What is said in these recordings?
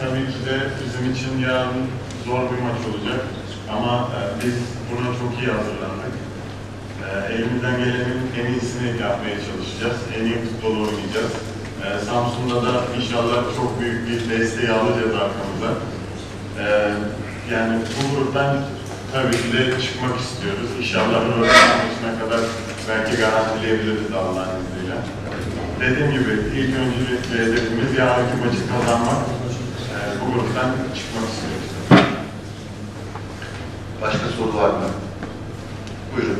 tabii ki de bizim için yarın zor bir maç olacak. Ama e, biz buna çok iyi hazırlandık. E, elimizden gelenin en iyisini yapmaya çalışacağız. En iyi futbol oynayacağız. E, Samsun'da da inşallah çok büyük bir desteği alacağız arkamıza. E, yani bu gruptan tabii ki de çıkmak istiyoruz. İnşallah Röveşan maçına kadar belki garantileyebiliriz Allah'ın izniyle. Dediğim gibi ilk öncelikle hedefimiz yarınki maçı kazanmak. Bu gruptan çıkmak istiyoruz. Başka soru var mı? Buyurun.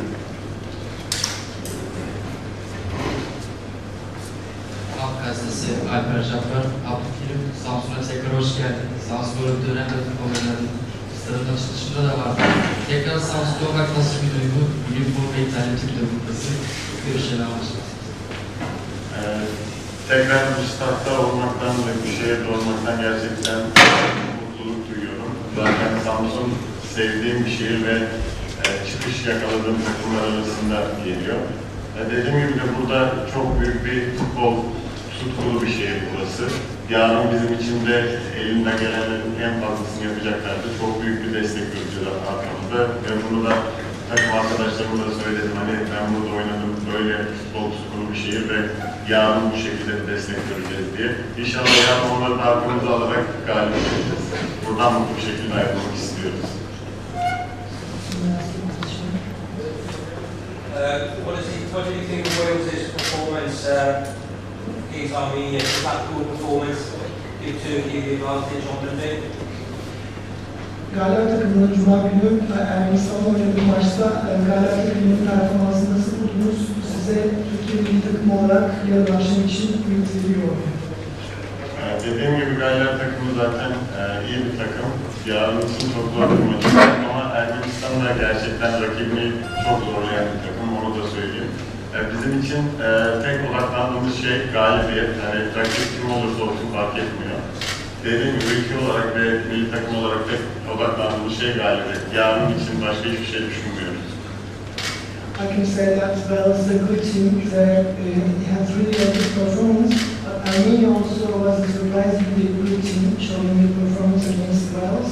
Halk Gazetesi Alper Cafer, Abdülkerim, Samsun'a tekrar hoş geldin. Samsun'a bir dönem takım oynadın. Stadın açılışında da vardı. Tekrar Samsun'da olmak nasıl bir duygu? Uniform ve internetin de buradası. Görüşlerini almışsınız. Ee, tekrar bu statta olmaktan ve bu şehirde olmaktan gerçekten mutluluk duyuyorum. Zaten Samsun sevdiğim bir şehir ve e, çıkış yakaladığım takımlar arasında geliyor. E, dediğim gibi de burada çok büyük bir futbol tutkulu bir şehir burası. Yarın bizim için de elinden gelenin en fazlasını yapacaklardır. Çok büyük bir destek göreceğiz arkamızda ve bunu da takım arkadaşlarıma da söyledim. Hani ben burada oynadım, böyle futbol tutkulu bir şehir ve yarın bu şekilde bir destek göreceğiz diye. İnşallah yarın onları da arkamıza alarak galip geleceğiz. Buradan mutlu bir şekilde ayrılmak istiyoruz. Uh, what, is he, what do you think of Wales's performance uh, against Armenia? Was that poor performance give Turkey the advantage on the day? Galler takımının Cuma günü Ermenistan'la oynadığı maçta e, Galler takımının performansını nasıl buldunuz? Size Türkiye milli takım olarak yarın akşam için ümit veriyor. Ee, dediğim gibi Galler takımı zaten e, iyi bir takım. Yarın için çok zor bir maç olacak ama Ermenistan da gerçekten rakibini çok zorlayan bir takım, onu da söyleyeyim. E, bizim için e, tek odaklandığımız şey galibiyet. Yani rakip kim olursa olsun fark etmiyor. Dediğim gibi ülke olarak ve milli takım olarak odaklandığımız şey. Yarın için başka hiçbir şey düşünmüyoruz. I can say that Wales is a good team that uh, has really a good performance. Armenia also was a surprisingly good team, showing good performance against Wales.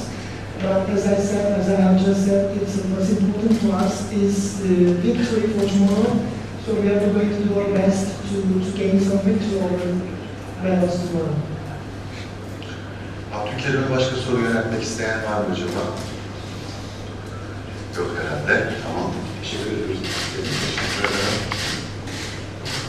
But as I said, as I have just said, it's what's important to us is the victory for tomorrow. So we are going to do our best to, to gain some victory over Wales tomorrow. Abdülkerim'e başka soru yöneltmek isteyen var mı acaba? Yok herhalde. Tamam. Teşekkür ediyoruz. Teşekkür ederim.